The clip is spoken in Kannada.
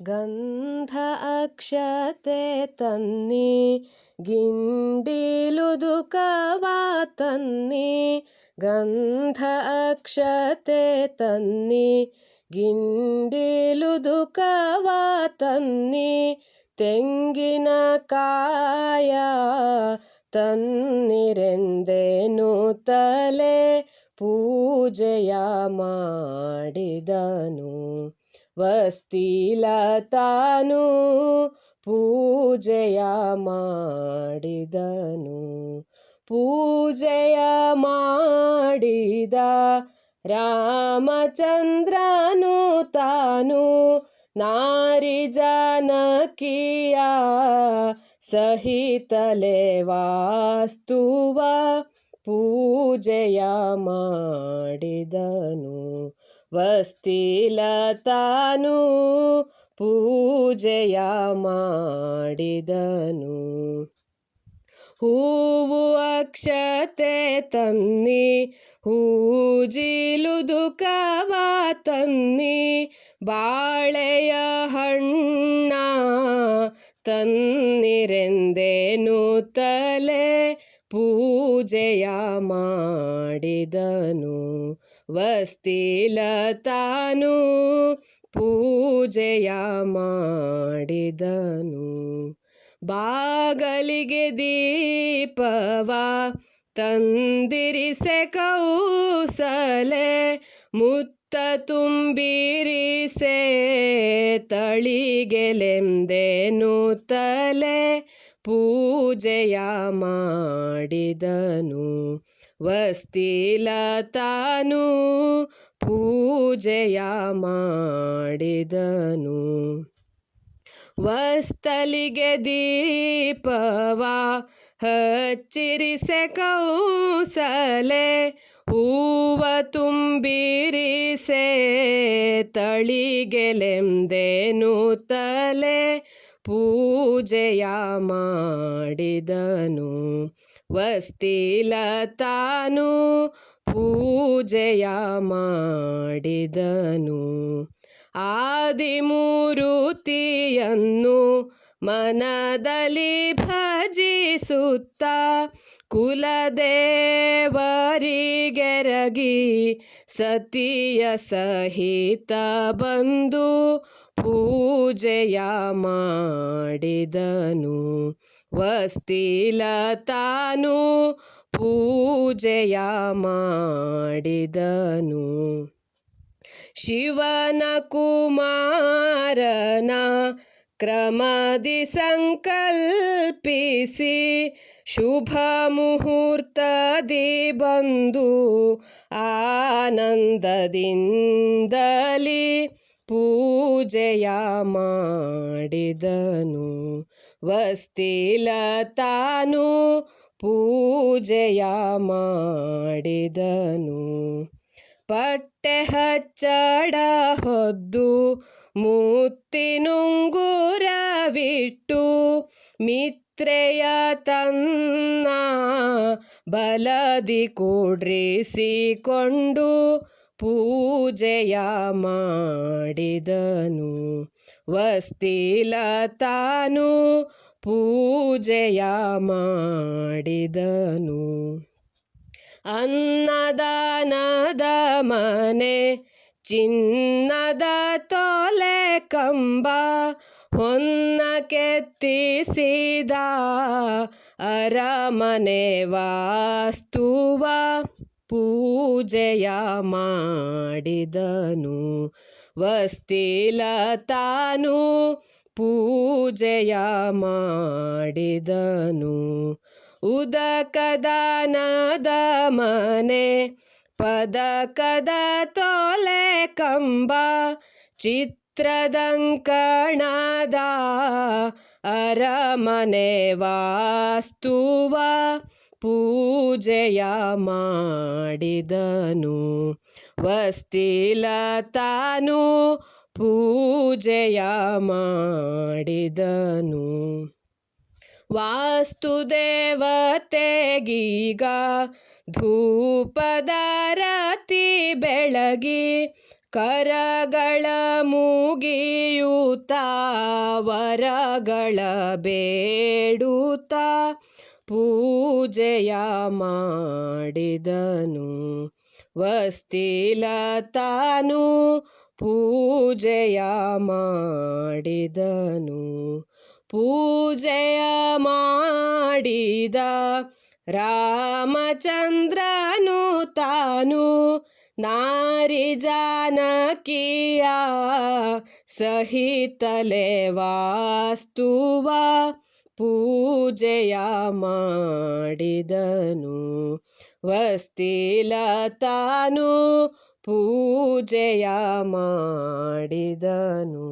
ಗಂಧ ಅಕ್ಷತೆ ತನ್ನಿ ಗಿಂಡಿಲುದುಕವ ತನ್ನಿ ಗಂಧ ಅಕ್ಷತೆ ತನ್ನಿ ಗಿಂಡಿಲುದುಕವ ತನ್ನಿ ತೆಂಗಿನ ಕಾಯ ತನ್ನಿರೆಂದೇನು ತಲೆ ಪೂಜೆಯ ಮಾಡಿದನು ವಸ್ತಿಲ ತಾನು ಪೂಜೆಯ ಮಾಡಿದನು. ಪೂಜೆಯ ಮಾಡಿದ ರಾಮಚಂದ್ರನು ತಾನು ನಾರಿ ಜಾನಕಿಯ ಸಹಿತಲೆ ವಾಸ್ತುವ ಪೂಜೆಯ ಮಾಡಿದನು. ವಸ್ತಿಲ ತಾನು ಪೂಜೆಯ ಮಾಡಿದನು. ಹೂವು ಅಕ್ಷತೆ ತನ್ನಿ ಹೂಜಿಲುದುಕವ ತನ್ನಿ, ಬಾಳೆಯ ಹಣ್ಣ ತನ್ನಿರೆಂದೇನು ತಲೆ ಪೂಜೆಯ ಮಾಡಿದನು. ವಸ್ತಿಲ ತಾನು ಪೂಜೆಯ ಮಾಡಿದನು. ಬಾಗಲಿಗೆ ದೀಪವ ತಂದಿರಿಸೆ ಕೌಸಲೆ ಮುತ್ತ ತುಂಬಿರಿಸೆ ತಳಿಗೆಲೆಂದೇನು ತಲೆ ಪೂಜೆಯ ಮಾಡಿದನು. ವಸ್ತಿಲ ತಾನು ಪೂಜೆಯ ಮಾಡಿದನು. ವಸ್ತಲಿಗೆ ದೀಪವ ಹಚ್ಚಿರಿಸೆ ಕೌಸಲೆ ಹೂವ ತುಂಬಿರಿಸೆ ತಳಿಗೆಲೆಂದೇನು ತಲೆ. ಪೂಜೆಯ ಮಾಡಿದನು. ವಸ್ತಿಲ ತಾನು ಪೂಜೆಯ ಮಾಡಿದನು. ಆದಿಮೂರುತಿಯನ್ನು ಮನದಲ್ಲಿ ಭಜಿಸುತ್ತ ಕುಲದೇವರಿಗೆರಗಿ ಸತಿಯ ಸಹಿತ ಬಂದು ಪೂಜೆಯ ಮಾಡಿದನು. ವಸ್ತಿಲ ತಾನು ಪೂಜೆಯ ಮಾಡಿದನು. ಶಿವನ ಕುಮಾರನ ಕ್ರಮದಿ ಸಂಕಲ್ಪಿಸಿ ಶುಭ ಮುಹೂರ್ತದಿ ಬಂದು ಆನಂದದಿಂದಲಿ ಪೂಜೆಯ ಮಾಡಿದನು. ವಸ್ತಿಲ ತಾನು ಪೂಜೆಯ ಮಾಡಿದನು. ಪಟ್ಟೆ ಹಚ್ಚಡ ಹೊದ್ದು ಮುತ್ತಿನುಂಗುರವಿಟ್ಟು ಮಿತ್ರೆಯ ತನ್ನ ಬಲದಿ ಕೂಡ್ರಿಸಿಕೊಂಡು ಪೂಜೆಯ ಮಾಡಿದನು. ವಸ್ತಿಲ ತಾನು ಪೂಜೆಯ ಮಾಡಿದನು. ಅನ್ನದಾನದ ಮನೆ ಚಿನ್ನದ ತೊಲೆ ಕಂಬ ಹೊನ್ನ ಕೆತ್ತಿಸಿದ ಅರಮನೆ ವಾಸ್ತುವ ಪೂಜೆಯ ಮಾಡಿದನು. ವಸ್ತಿಲ ತಾನು ಪೂಜೆಯ ಮಾಡಿದನು. ಉದಕದಾನದ ಮನೆ ಪದಕದ ತೋಲೆ ಕಂಬ ಚಿತ್ರದಂಕಣದ ಅರಮನೆ ವಾಸ್ತುವ ಪೂಜೆಯ ಮಾಡಿದನು. ವಸ್ತಿಲ ತಾನು ಪೂಜೆಯ ಮಾಡಿದನು. ವಾಸ್ತುದೇವತೆಗೀಗ ಧೂಪದಾರತಿ ಬೆಳಗಿ ಕರಗಳ ಮುಗಿಯುತ್ತ ವರಗಳ ಬೇಡೂತ ಪೂಜೆಯ ಮಾಡಿದನು. ವಸ್ತಿಲ ತಾನು ಪೂಜೆಯ ಮಾಡಿದನು. ಪೂಜೆಯ ಮಾಡಿದ ರಾಮಚಂದ್ರನು ತಾನು ನಾರಿ ಜಾನಕಿಯ ಸಹಿತಲೆ ವಾಸ್ತುವ ಪೂಜೆಯ ಮಾಡಿದನು ವಸ್ತಿಲ ತಾನು ಪೂಜೆಯ ಮಾಡಿದನು